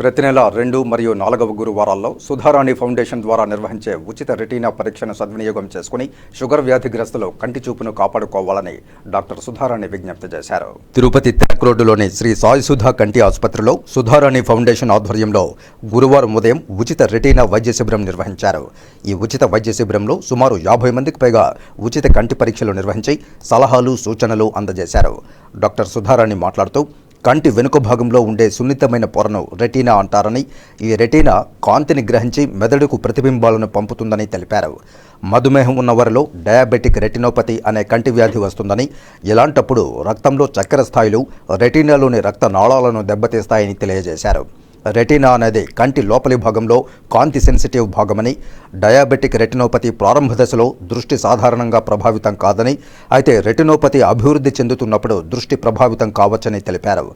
ప్రతి నెల రెండు మరియు నాలుగవ గురువారాల్లో సుధారాణి ఫౌండేషన్ ద్వారా నిర్వహించే ఉచిత రెటీనా పరీక్షను సద్వినియోగం చేసుకుని షుగర్ వ్యాధిగ్రస్తులు కంటి చూపును కాపాడుకోవాలని డాక్టర్ సుధారాణి విజ్ఞప్తి చేశారు. తిరుపతి తెక్ రోడ్డులోని శ్రీ సాయి సుధా కంటి ఆసుపత్రిలో సుధారాణి ఫౌండేషన్ ఆధ్వర్యంలో గురువారం ఉదయం ఉచిత రెటీనా వైద్య శిబిరం నిర్వహించారు. ఈ ఉచిత వైద్య శిబిరంలో సుమారు యాభై మందికి పైగా ఉచిత కంటి పరీక్షలు నిర్వహించి సలహాలు సూచనలు అందజేశారు. డాక్టర్ సుధారాణి మాట్లాడుతూ కంటి వెనుక భాగంలో ఉండే సున్నితమైన పొరను రెటీనా అంటారని ఈ రెటీనా కాంతిని గ్రహించి మెదడుకు ప్రతిబింబాలను పంపుతుందని తెలిపారు. మధుమేహం ఉన్నవారిలో డయాబెటిక్ రెటినోపతి అనే కంటి వ్యాధి వస్తుందని ఇలాంటప్పుడు రక్తంలో చక్కెర స్థాయిలు రెటీనాలోని రక్త నాళాలను దెబ్బతీస్తాయని తెలియజేశారు. రెటీనా అనేది కంటి లోపలి భాగంలో కాంతి సెన్సిటివ్ భాగమని డయాబెటిక్ రెటినోపతి ప్రారంభ దశలో దృష్టి సాధారణంగా ప్రభావితం కాదని అయితే రెటినోపతి అభివృద్ధి చెందుతున్నప్పుడు దృష్టి ప్రభావితం కావచ్చని తెలిపారు.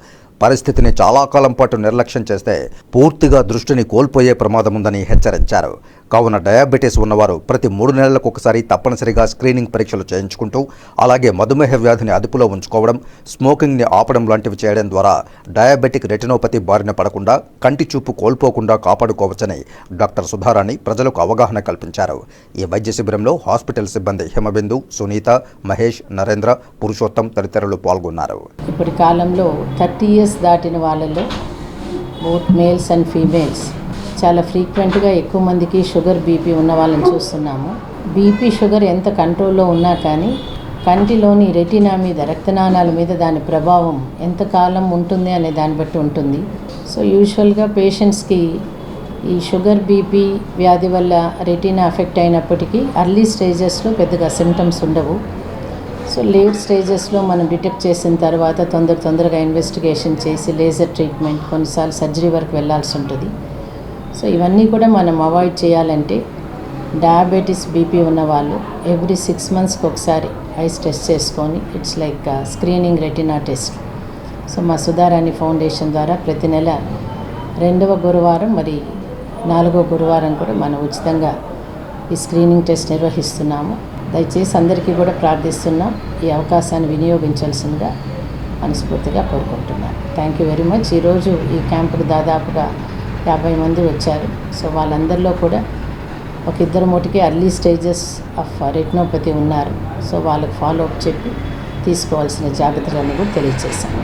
పరిస్థితిని చాలా కాలం పాటు నిర్లక్ష్యం చేస్తే పూర్తిగా దృష్టిని కోల్పోయే ప్రమాదం ఉందని హెచ్చరించారు. కావున డయాబెటీస్ ఉన్నవారు ప్రతి మూడు నెలలకు ఒకసారి తప్పనిసరిగా స్క్రీనింగ్ పరీక్షలు చేయించుకుంటూ అలాగే మధుమేహ వ్యాధిని అదుపులో ఉంచుకోవడం స్మోకింగ్ని ఆపడం లాంటివి చేయడం ద్వారా డయాబెటిక్ రెటినోపతి బారిన పడకుండా కంటి చూపు కోల్పోకుండా కాపాడుకోవచ్చని డాక్టర్ సుధారాణి ప్రజలకు అవగాహన కల్పించారు. ఈ వైద్య శిబిరంలో హాస్పిటల్ సిబ్బంది హిమబిందు సునీత మహేష్ నరేంద్ర పురుషోత్తం తదితరులు పాల్గొన్నారు. ఇప్పటి కాలంలో థర్టీ ఇయర్స్ దాటిన వాళ్ళలో బోత్ మేల్స్ అండ్ ఫీమేల్స్. చాలా ఫ్రీక్వెంట్గా ఎక్కువ మందికి షుగర్ బీపీ ఉన్న వాళ్ళని చూస్తున్నాము. బీపీ షుగర్ ఎంత కంట్రోల్లో ఉన్నా కానీ కంటిలోని రెటినా మీద రక్తనాళాల మీద దాని ప్రభావం ఎంతకాలం ఉంటుంది అనే దాన్ని బట్టి ఉంటుంది. సో యూజువల్గా పేషెంట్స్కి ఈ షుగర్ బీపీ వ్యాధి వల్ల రెటీనా అఫెక్ట్ అయినప్పటికీ అర్లీ స్టేజెస్లో పెద్దగా సిమ్టమ్స్ ఉండవు. సో లేట్ స్టేజెస్లో మనం డిటెక్ట్ చేసిన తర్వాత తొందర తొందరగా ఇన్వెస్టిగేషన్ చేసి లేజర్ ట్రీట్మెంట్ కొన్నిసార్లు సర్జరీ వరకు వెళ్ళాల్సి ఉంటుంది. సో ఇవన్నీ కూడా మనం అవాయిడ్ చేయాలంటే డయాబెటీస్ బీపీ ఉన్న వాళ్ళు ఎవ్రీ సిక్స్ మంత్స్కి ఒకసారి ఐస్ టెస్ట్ చేసుకొని it's like screening retina test so మా సుధారాణి ఫౌండేషన్ ద్వారా ప్రతి నెల రెండవ గురువారం మరి నాలుగో గురువారం కూడా మనం ఉచితంగా ఈ స్క్రీనింగ్ టెస్ట్ నిర్వహిస్తున్నాము. దయచేసి అందరికీ కూడా ప్రార్థిస్తున్నాం ఈ అవకాశాన్ని వినియోగించాల్సిందిగా మనస్ఫూర్తిగా కోరుకుంటున్నాను. థ్యాంక్ యూ వెరీ మచ్ ఈరోజు ఈ క్యాంపుకు దాదాపుగా యాభై మంది వచ్చారు. సో వాళ్ళందరిలో కూడా ఒక ఇద్దరు మూటికి అర్లీ స్టేజెస్ ఆఫ్ రెటినోపతి ఉన్నారు. సో వాళ్ళకి ఫాలో అప్ చెప్పి తీసుకోవాల్సిన జాగ్రత్తలన్నీ కూడా తెలియజేశాను.